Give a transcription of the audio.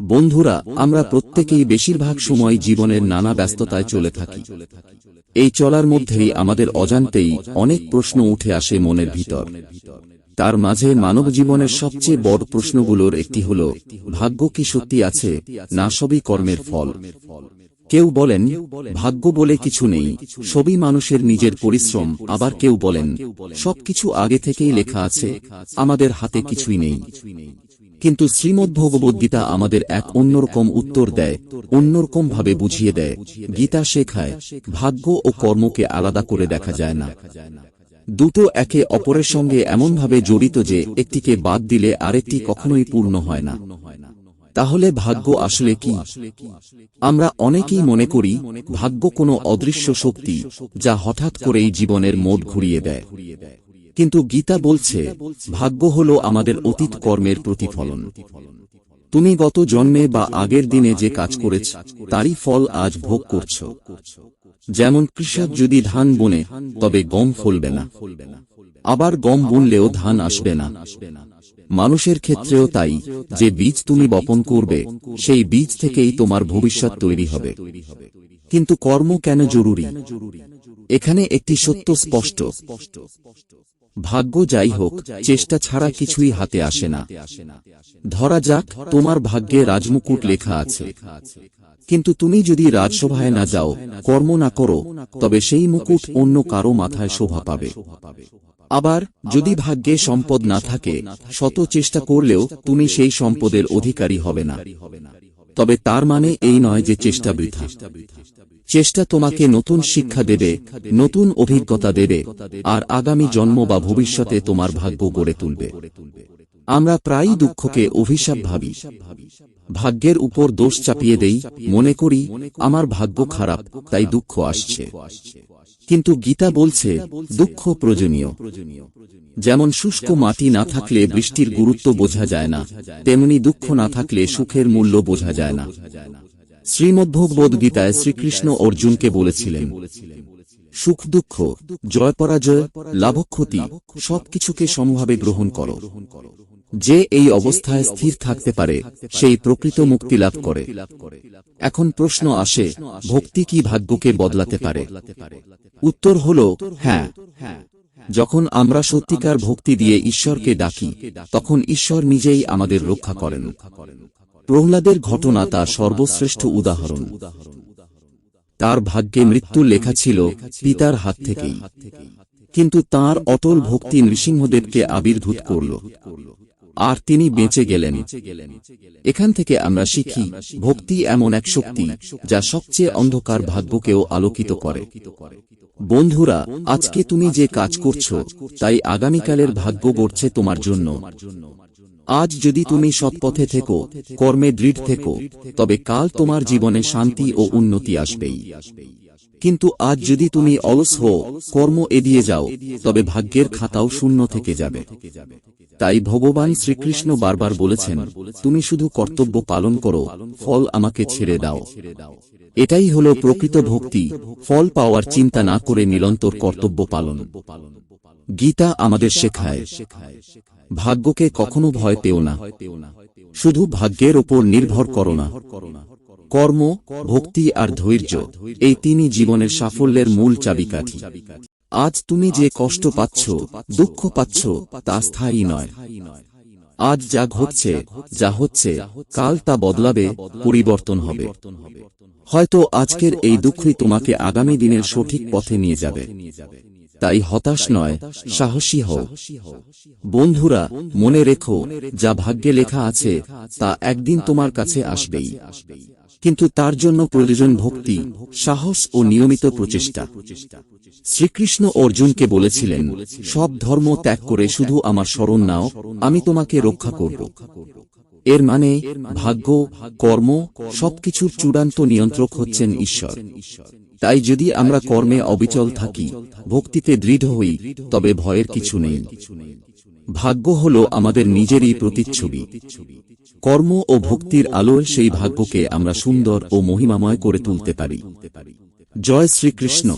বন্ধুরা আমরা প্রত্যেকেই বেশিরভাগ সময় জীবনের নানা ব্যস্ততায় চলে থাকি। এই চলার মধ্যেই আমাদের অজান্তেই অনেক প্রশ্ন উঠে আসে মনের ভিতর। তার মাঝে মানব জীবনের সবচেয়ে বড় প্রশ্নগুলোর একটি হল ভাগ্য কি সত্যি আছে? না সবই কর্মের ফল। কেউ বলেন ভাগ্য বলে কিছু নেই সবই মানুষের নিজের পরিশ্রম। আবার কেউ বলেন সবকিছু আগে থেকেই লেখা আছে আমাদের হাতে কিছুই নেই। কিন্তু শ্রীমদ্ ভগবদ্গীতা আমাদের এক অন্যরকম উত্তর দেয় অন্যরকম ভাবে বুঝিয়ে দেয়। গীতা শেখায়, ভাগ্য ও কর্মকে আলাদা করে দেখা যায় না। দুটো একে অপরের সঙ্গে এমনভাবে জড়িত যে একটিকে বাদ দিলে আরেকটি কখনোই পূর্ণ হয় না। তাহলে ভাগ্য আসলে কি? আমরা অনেকেই মনে করি, ভাগ্য কোনো অদৃশ্য শক্তি যা হঠাৎ করেই জীবনের মোড় ঘুরিয়ে দেয়। কিন্তু গীতা বলছে, ভাগ্য হল আমাদের অতীত কর্মের প্রতিফলন। তুমি গত জন্মে বা আগের দিনে যে কাজ করেছ, তারই ফল আজ ভোগ করছ। যেমন কৃষক যদি ধান বোনে, তবে গম ফলবে না। আবার গম বুনলেও ধান আসবে না। মানুষের ক্ষেত্রেও তাই, যে বীজ তুমি বপন করবে, সেই বীজ থেকেই তোমার ভবিষ্যৎ তৈরি হবে। কিন্তু কর্ম কেন জরুরি? এখানে একটি সত্য স্পষ্ট। ভাগ্য যাই হোক চেষ্টা ছাড়া কিছুই হাতে আসে না। ধরা যাক তোমার ভাগ্যে রাজমুকুট লেখা আছে। কিন্তু তুমি যদি রাজসভায় না যাও কর্ম না করো তবে সেই মুকুট অন্য কারও মাথায় শোভা পাবে। আবার যদি ভাগ্যে সম্পদ না থাকে শত চেষ্টা করলেও তুমি সেই সম্পদের অধিকারী হবে না। তবে তার মানে এই নয় যে চেষ্টা বৃথা। চেষ্টা তোমাকে নতুন শিক্ষা দেবে, নতুন অভিজ্ঞতা দেবে, আর আগামী জন্ম বা ভবিষ্যতে তোমার ভাগ্য গড়ে তুলবে। আমরা প্রায়ই দুঃখকে অভিশাপ ভাবি। ভাগ্যের উপর দোষ চাপিয়ে দেই, মনে করি, আমার ভাগ্য খারাপ, তাই দুঃখ আসছে। কিন্তু গীতা বলছে, দুঃখ প্রয়োজনীয়। যেমন শুষ্ক মাটি না থাকলে বৃষ্টির গুরুত্ব বোঝা যায় না, তেমনি দুঃখ না থাকলে সুখের মূল্য বোঝা যায় না। শ্রীমদ্ভগবদ গীতায় শ্রীকৃষ্ণ অর্জুনকে বলেছিলেন, সুখ, দুঃখ, জয় পরাজয়, লাভক্ষতি সবকিছুকে সমভাবে গ্রহণ করো। যে এই অবস্থায় স্থির থাকতে পারে সেই প্রকৃত মুক্তি লাভ করে। এখন প্রশ্ন আসে ভক্তি কি ভাগ্যকে বদলাতে পারে? উত্তর হল হ্যাঁ। যখন আমরা সত্যিকার ভক্তি দিয়ে ঈশ্বরকে ডাকি তখন ঈশ্বর নিজেই আমাদের রক্ষা করেন। প্রহ্লাদের ঘটনা তার সর্বশ্রেষ্ঠ উদাহরণ। তার ভাগ্যে মৃত্যু লেখা ছিল পিতার হাত থেকেই। কিন্তু তার অটল ভক্তি নৃসিংহদেবকে আবির্ভূত করল। আর তিনি বেঁচে গেলেন। এখান থেকে আমরা শিখি, ভক্তি এমন এক শক্তি যা সবচেয়ে অন্ধকার ভাগ্যকেও আলোকিত করে। বন্ধুরা, আজকে তুমি যে কাজ করছ, তাই আগামীকালের ভাগ্য গড়ছে তোমার জন্য। আজ যদি তুমি সৎপথে থেকো, কর্মে দৃঢ় থেকো, তবে কাল তোমার জীবনে শান্তি ও উন্নতি আসবেই। কিন্তু আজ যদি তুমি অলস হো কর্ম এড়িয়ে যাও তবে ভাগ্যের খাতাও শূন্য থেকে যাবে। তাই ভগবান শ্রীকৃষ্ণ বারবার বলেছেন তুমি শুধু কর্তব্য পালন করো ফল আমাকে ছেড়ে দাও। এটাই হল প্রকৃত ভক্তি ফল পাওয়ার চিন্তা না করে নিরন্তর কর্তব্য পালন। গীতা আমাদের শেখায় ভাগ্যকে কখনো ভয় পেও না। শুধু ভাগ্যের ওপর নির্ভর করো না। কর্ম, ভক্তি আর ধৈর্য, এই তিনি জীবনের সাফল্যের মূল চাবিকাঠি। আজ তুমি যে কষ্ট পাচ্ছ, দুঃখ পাচ্ছ, তা স্থায়ী নয়। আজ যা ঘটছে, যা হচ্ছে, কাল তা বদলাবে, পরিবর্তন হবে। হয়তো আজকের এই দুঃখই তোমাকে আগামী দিনের সঠিক পথে নিয়ে যাবে। তাই হতাশ নয়, সাহসী হও। বন্ধুরা, মনে রেখো, যা ভাগ্যে লেখা আছে, তা একদিন তোমার কাছে আসবেই। কিন্তু তার জন্য প্রয়োজন ভক্তি, সাহস ও নিয়মিত প্রচেষ্টা। শ্রীকৃষ্ণ অর্জুনকে বলেছিলেন, সব ধর্ম ত্যাগ করে শুধু আমার স্মরণ নাও, আমি তোমাকে রক্ষা করব। এর মানে ভাগ্য, কর্ম, সবকিছুর চূড়ান্ত নিয়ন্ত্রক হচ্ছেন ঈশ্বর। তাই যদি আমরা কর্মে অবিচল থাকি, ভক্তিতে দৃঢ় হই, তবে ভয়ের কিছু নেই। ভাগ্য হল আমাদের নিজেরই প্রতিচ্ছবি। কর্ম ও ভক্তির আলোয় সেই ভাগ্যকে আমরা সুন্দর ও মহিমাময় করে তুলতে পারি। জয় শ্রীকৃষ্ণ।